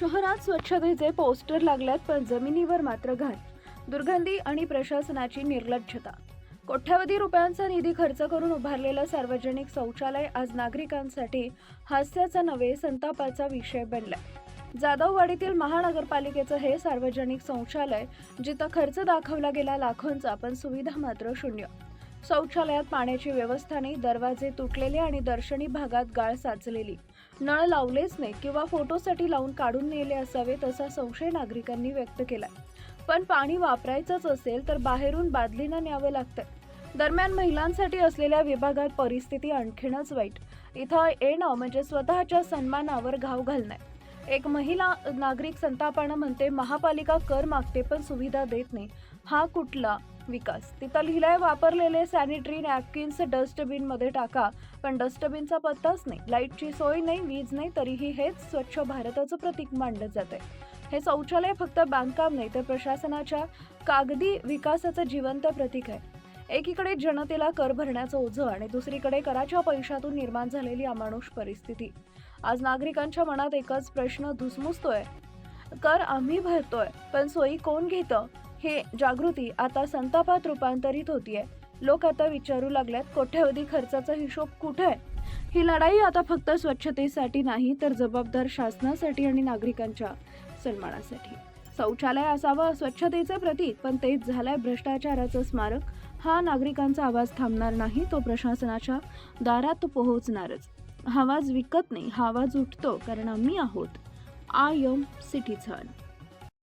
शहरात स्वच्छतेचे पोस्टर लागल्यात पण जमिनीवर मात्र घाण. दुर्गंधी आणि प्रशासनाची निर्लज्जता. कोट्यावधी रुपयांचा निधी खर्च करून उभारलेलं सार्वजनिक शौचालय आज नागरिकांसाठी हास्याचा नव्हे संतापाचा विषय बनलाय. जाधववाडीतील महानगरपालिकेचं हे सार्वजनिक शौचालय जिथं खर्च दाखवला गेला लाखोंचा पण सुविधा मात्र शून्य. शौचालयात पाण्याची व्यवस्था नाही दरवाजे तुटलेले आणि दर्शनी भागात गाळ साचलेली. नळ लावलेच नाही किंवा फोटोसाठी लावून काढून नेले असावे तसा संशय नागरिकांनी व्यक्त केला. पण पाणी वापरायचंच असेल तर बाहेरून बादलीनं न्यावं लागतं. दरम्यान महिलांसाठी असलेल्या विभागात परिस्थिती आणखीनच वाईट. इथं येणं म्हणजे स्वतःच्या सन्मानावर घाव घालणं. एक महिला नागरिक संतापानं म्हणते महापालिका कर मागते पण सुविधा देत नाही. हा कुठला विकास? तिथं लिहिलाय वापरलेले सॅनिटरी नॅपकिन्स डस्टबिनमध्ये टाका पण डस्टबिनचा पत्ताच नाही. लाईटची सोय नाही वीज नाही तरीही हेच स्वच्छ भारताचं प्रतीक मानलं जात हे शौचालय फक्त बांधकाम नाही तर प्रशासनाच्या कागदी विकासाचं जिवंत प्रतीक आहे. एकीकडे जनतेला कर भरण्याचं ओझं आणि दुसरीकडे कराच्या पैशातून निर्माण झालेली अमानुष परिस्थिती. आज नागरिकांच्या मनात एकच प्रश्न धुसमुसतोय. कर आम्ही भरतोय पण सोयी कोण घेतं? हे जागृती आता संतापात रूपांतरित होतीये. लोक आता विचारू लागल्यात कोट्यवधी खर्चाचा हिशोब कुठे आहे? ही लढाई आता फक्त स्वच्छतेसाठी नाही तर जबाबदार शासनासाठी आणि नागरिकांच्या सन्मानासाठी. शौचालय असावं स्वच्छतेचं प्रतीक पण तेच झालंय भ्रष्टाचाराचं स्मारक. हा नागरिकांचा आवाज थांबणार नाही तो प्रशासनाच्या दारात पोहोचणारच. हा आवाज विकत नाही हा आवाज उठतो कारण आम्ही आहोत. I am citizen.